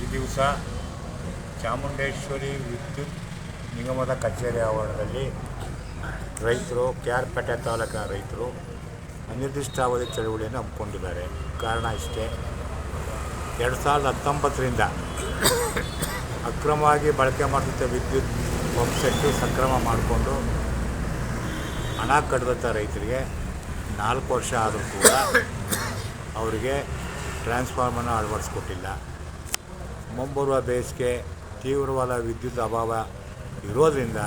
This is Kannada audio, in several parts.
ಈ ದಿವಸ ಚಾಮುಂಡೇಶ್ವರಿ ವಿದ್ಯುತ್ ನಿಗಮದ ಕಚೇರಿ ಆವರಣದಲ್ಲಿ ರೈತರು ಕೆ ಆರ್ ಪೇಟೆ ತಾಲೂಕಿನ ರೈತರು ಅನಿರ್ದಿಷ್ಟಾವಧಿ ಚಳುವಳಿಯನ್ನು ಹಮ್ಮಿಕೊಂಡಿದ್ದಾರೆ. ಕಾರಣ ಇಷ್ಟೇ. ಎರಡು ಸಾವಿರದ ಹತ್ತೊಂಬತ್ತರಿಂದ ಅಕ್ರಮವಾಗಿ ಬಳಕೆ ಮಾಡ್ತಿದ್ದ ವಿದ್ಯುತ್ ಪಂಪ್ಸೆಟ್ಟು ಸಕ್ರಮ ಮಾಡಿಕೊಂಡು ಹಣ ಕಟ್ಟಿದಂಥ ರೈತರಿಗೆ ನಾಲ್ಕು ವರ್ಷ ಆದರೂ ಕೂಡ ಅವರಿಗೆ ಟ್ರಾನ್ಸ್ಫಾರ್ಮನ್ನು ಅಳವಡಿಸ್ಕೊಟ್ಟಿಲ್ಲ. ಮುಂಬರುವ ಬೇಸಿಗೆ ತೀವ್ರವಾದ ವಿದ್ಯುತ್ ಅಭಾವ ಇರೋದರಿಂದ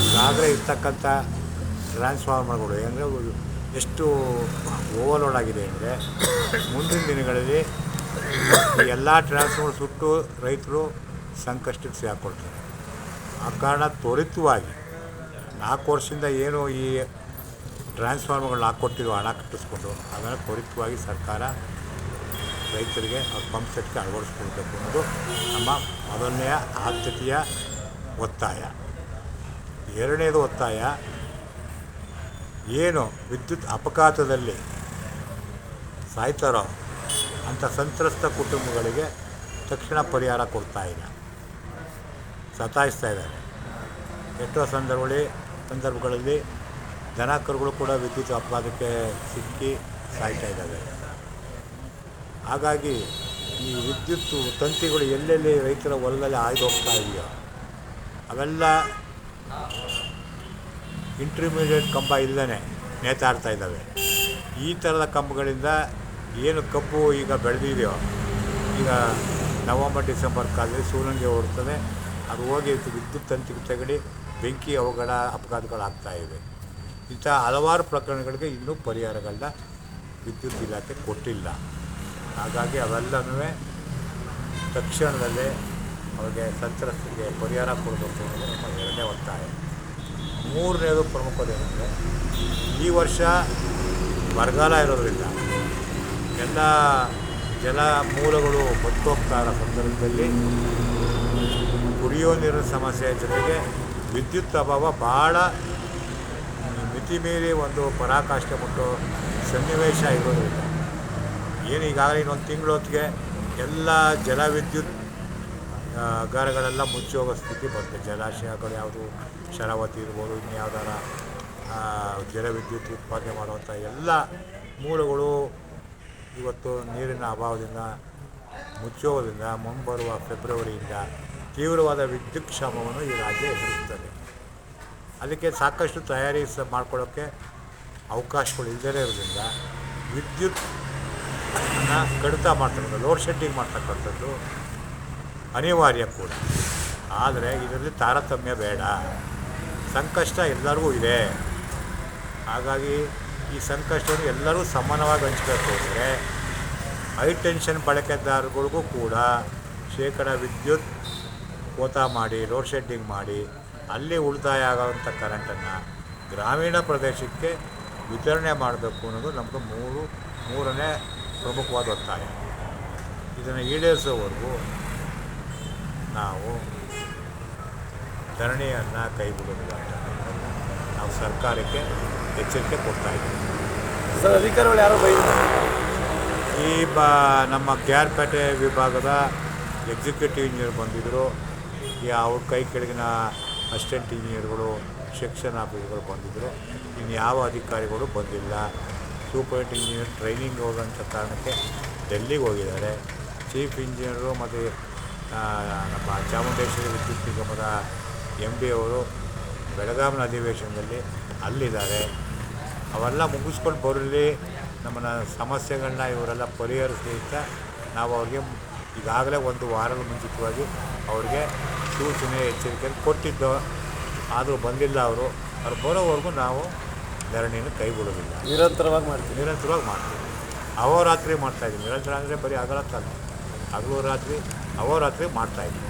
ಈಗಾಗಲೇ ಇರ್ತಕ್ಕಂಥ ಟ್ರಾನ್ಸ್ಫಾರ್ಮರ್ಗಳು ಅಂದರೆ ಎಷ್ಟು ಓವರ್ಲೋಡ್ ಆಗಿದೆ ಅಂದರೆ ಮುಂದಿನ ದಿನಗಳಲ್ಲಿ ಎಲ್ಲ ಟ್ರಾನ್ಸ್ಫಾರ್ಮರ್ ಸುಟ್ಟು ರೈತರು ಸಂಕಷ್ಟಕ್ಕೆ ಸಿಗಾಕೊಳ್ತಾರೆ ಆ ಕಾರಣ ತ್ವರಿತವಾಗಿ ನಾಲ್ಕು ವರ್ಷದಿಂದ ಏನು ಈ ಟ್ರಾನ್ಸ್ಫಾರ್ಮರ್ಗಳನ್ನ ಹಾಕ್ಕೊಟ್ಟಿರೋ ಹಣ ಕಟ್ಟಿಸ್ಕೊಂಡು ಅದನ್ನು ತ್ವರಿತವಾಗಿ ಸರ್ಕಾರ ರೈತರಿಗೆ ಅವ್ರ ಪಂಪ್ ಸೆಟ್ಗೆ ಅಳವಡಿಸ್ಕೊಳ್ಬೇಕು. ಅನ್ನೋದು ನಮ್ಮ ಮೊದಲನೆಯ ಆದ್ಯತೆಯ ಒತ್ತಾಯ. ಎರಡನೇದು ಒತ್ತಾಯ, ಏನು ವಿದ್ಯುತ್ ಅಪಘಾತದಲ್ಲಿ ಸಾಯ್ತಾರೋ ಅಂಥ ಸಂತ್ರಸ್ತ ಕುಟುಂಬಗಳಿಗೆ ತಕ್ಷಣ ಪರಿಹಾರ ಕೊಡ್ತಾ ಇಲ್ಲ. ಸತಾಯಿಸ್ತಾ ಇದ್ದಾರೆ. ಎಷ್ಟೋ ಸಂದರ್ಭಗಳಲ್ಲಿ ಸಂದರ್ಭಗಳಲ್ಲಿ ದನ ಕರುಗಳು ಕೂಡ ವಿದ್ಯುತ್ ಅಪಘಾತಕ್ಕೆ ಸಿಕ್ಕಿ ಸಾಯ್ತಾ ಇದ್ದಾವೆ. ಹಾಗಾಗಿ ಈ ವಿದ್ಯುತ್ ತಂತಿಗಳು ಎಲ್ಲೆಲ್ಲಿ ರೈತರ ಹೊಲದಲ್ಲಿ ಆಯ್ದು ಹೋಗ್ತಾ ಇದೆಯೋ ಅವೆಲ್ಲ ಇಂಟರ್ಮೀಡಿಯೇಟ್ ಕಂಬ ಇಲ್ಲದೇ ನೇತಾಡ್ತಾ ಇದ್ದಾವೆ. ಈ ಥರದ ಕಂಬಗಳಿಂದ ಏನು ಕಬ್ಬು ಈಗ ಬೆಳೆದಿದೆಯೋ ಈಗ ನವಂಬರ್, ಡಿಸೆಂಬರ್ ಕಾಲದಲ್ಲಿ ಸೂರಂಗಿ ಓಡ್ತದೆ ಅದು ಹೋಗಿ ವಿದ್ಯುತ್ ತಂತಿಗೆ ತಗಡಿ ಬೆಂಕಿ ಅವಘಡ ಅಪಘಾತಗಳಾಗ್ತಾ ಇವೆ. ಇಂಥ ಹಲವಾರು ಪ್ರಕರಣಗಳಿಗೆ ಇನ್ನೂ ಪರಿಹಾರಗಳನ್ನ ವಿದ್ಯುತ್ ಇಲಾಖೆ ಕೊಟ್ಟಿಲ್ಲ. ಹಾಗಾಗಿ ಅವೆಲ್ಲನೂ ತಕ್ಷಣದಲ್ಲೇ ಅವರಿಗೆ ಸಂತ್ರಸ್ತರಿಗೆ ಪರಿಹಾರ ಕೊಡಬೇಕು ಅನ್ನೋದು ನಮ್ಮ ಎರಡನೇ ಒತ್ತಾಯ. ಮೂರನೇದು ಪ್ರಮುಖದೇನೆಂದರೆ ಈ ವರ್ಷ ಬರಗಾಲ ಇರೋದ್ರಿಂದ ಎಲ್ಲ ಜಲ ಮೂಲಗಳು ಬತ್ತೋಗ್ತಾ ಇರೋ ಸಂದರ್ಭದಲ್ಲಿ ಕುಡಿಯೋ ನೀರಿನ ಸಮಸ್ಯೆ ಜೊತೆಗೆ ವಿದ್ಯುತ್ ಅಭಾವ ಭಾಳ ಮಿತಿ ಮೀರಿ ಒಂದು ಪರಾಕಾಷ್ಠೆ ಮುಟ್ಟೋ ಸನ್ನಿವೇಶ ಇರೋದ್ರಿಂದ ಏನು ಈಗಾಗಲೇ ಇನ್ನೊಂದು ತಿಂಗಳು ಹೊತ್ತಿಗೆ ಎಲ್ಲ ಜಲವಿದ್ಯುತ್ ಗಾರಗಳೆಲ್ಲ ಮುಚ್ಚಿ ಸ್ಥಿತಿ ಬರುತ್ತೆ. ಜಲಾಶಯಗಳು ಯಾವುದು, ಶರಾವತಿ ಇರ್ಬೋದು, ಇನ್ಯಾವ್ದಾರ ಜಲವಿದ್ಯುತ್ ಉತ್ಪಾದನೆ ಮಾಡುವಂಥ ಎಲ್ಲ ಮೂಲಗಳು ಇವತ್ತು ನೀರಿನ ಅಭಾವದಿಂದ ಮುಚ್ಚೋದ್ರಿಂದ ಮುಂಬರುವ ಫೆಬ್ರವರಿಯಿಂದ ತೀವ್ರವಾದ ವಿದ್ಯುತ್ ಕ್ಷಾಮವನ್ನು ಈ ರಾಜ್ಯ ಎದುರಿಸುತ್ತದೆ. ಅದಕ್ಕೆ ಸಾಕಷ್ಟು ತಯಾರಿ ಮಾಡ್ಕೊಳ್ಳೋಕ್ಕೆ ಅವಕಾಶಗಳು ಇಲ್ಲದೇ ಇರೋದ್ರಿಂದ ವಿದ್ಯುತ್ ಕಡಿತ ಮಾಡ್ತಕ್ಕಂಥದ್ದು ಲೋಡ್ ಶೆಡ್ಡಿಂಗ್ ಮಾಡ್ತಕ್ಕಂಥದ್ದು ಅನಿವಾರ್ಯ ಕೂಡ. ಆದರೆ ಇದರಲ್ಲಿ ತಾರತಮ್ಯ ಬೇಡ. ಸಂಕಷ್ಟ ಎಲ್ಲರಿಗೂ ಇದೆ. ಹಾಗಾಗಿ ಈ ಸಂಕಷ್ಟವನ್ನು ಎಲ್ಲರೂ ಸಮಾನವಾಗಿ ಹಂಚ್ಬೇಕು ಅಂದರೆ ಹೈ ಟೆನ್ಷನ್ ಬಳಕೆದಾರಗಳಿಗೂ ಕೂಡ ಶೇಕಡ ವಿದ್ಯುತ್ ಕೋತ ಮಾಡಿ ಲೋಡ್ ಶೆಡ್ಡಿಂಗ್ ಮಾಡಿ, ಅಲ್ಲಿ ಉಳಿತಾಯ ಆಗೋವಂಥ ಕರೆಂಟನ್ನು ಗ್ರಾಮೀಣ ಪ್ರದೇಶಕ್ಕೆ ವಿತರಣೆ ಮಾಡಬೇಕು ಅನ್ನೋದು ನಮ್ಮದು ಮೂರು, ಮೂರನೇ ಪ್ರಮುಖವಾದ ಒತ್ತಾಯ ಇದನ್ನು ಈಡೇರಿಸೋವರೆಗೂ ನಾವು ಧರಣಿಯನ್ನು ಕೈ ಬಿಡೋದಿಲ್ಲ ನಾವು ಸರ್ಕಾರಕ್ಕೆ ಎಚ್ಚರಿಕೆ ಕೊಡ್ತಾ ಇದ್ದೀವಿ. ಸರ್ ಅಧಿಕಾರಿಗಳು ಯಾರೋ ಬೈದ್ರು? ಈ ಬ ನಮ್ಮ ಕೆ ಆರ್ ಪೇಟೆ ವಿಭಾಗದ ಎಕ್ಸಿಕ್ಯೂಟಿವ್ ಇಂಜಿನಿಯರ್ ಬಂದಿದ್ದರು. ಈ ಅವ್ರ ಕೈ ಕೆಳಗಿನ ಅಸಿಸ್ಟೆಂಟ್ ಇಂಜಿನಿಯರ್ಗಳು ಸೆಕ್ಷನ್ ಆಫೀಸ್ಗಳು ಬಂದಿದ್ದರು. ಇನ್ನು ಯಾವ ಅಧಿಕಾರಿಗಳು ಬಂದಿಲ್ಲ. ಸೂಪರಿಂಟ್ ಇಂಜಿನಿಯರ್ ಟ್ರೈನಿಂಗ್ ಹೋಗೋಂಥ ಕಾರಣಕ್ಕೆ ಡೆಲ್ಲಿಗೆ ಹೋಗಿದ್ದಾರೆ. ಚೀಫ್ ಇಂಜಿನಿಯರು ಮತ್ತು ನಮ್ಮ ಚಾಮುಂಡೇಶ್ವರಿ ವಿದ್ಯುತ್ ನಿಗಮದ ಎಂ ಬಿ ಅವರು ಬೆಳಗಾವಿನ ಅಧಿವೇಶನದಲ್ಲಿ ಅಲ್ಲಿದ್ದಾರೆ. ಅವೆಲ್ಲ ಮುಗಿಸ್ಕೊಂಡು ಬರಲಿ, ನಮ್ಮನ್ನ ಸಮಸ್ಯೆಗಳನ್ನ ಇವರೆಲ್ಲ ಪರಿಹರಿಸಲಿ ಅಂತ ನಾವು ಅವ್ರಿಗೆ ಈಗಾಗಲೇ ಒಂದು ವಾರದ ಮುಂಚಿತವಾಗಿ ಅವ್ರಿಗೆ ಸೂಚನೆ ಎಚ್ಚರಿಕೆಯನ್ನು ಕೊಟ್ಟಿದ್ದೋ, ಆದರೂ ಬಂದಿಲ್ಲ ಅವರು. ಅವ್ರು ಬರೋವರೆಗೂ ನಾವು ಧರಣಿಯನ್ನು ಕೈ ಬಿಡೋದಿಲ್ಲ ನಿರಂತರವಾಗಿ ಮಾಡ್ತೀವಿ. ನಿರಂತರವಾಗಿ ಮಾಡ್ತೀವಿ. ಅಹೋರಾತ್ರಿ ಮಾಡ್ತಾಯಿದ್ದೀವಿ ನಿರಂತರ ಅಂದರೆ ಬರೀ ಹಗಲತ್ತಲ್ಲ. ಹಗಲು ರಾತ್ರಿ ಅಹೋರಾತ್ರಿ ಮಾಡ್ತಾಯಿದ್ದೀವಿ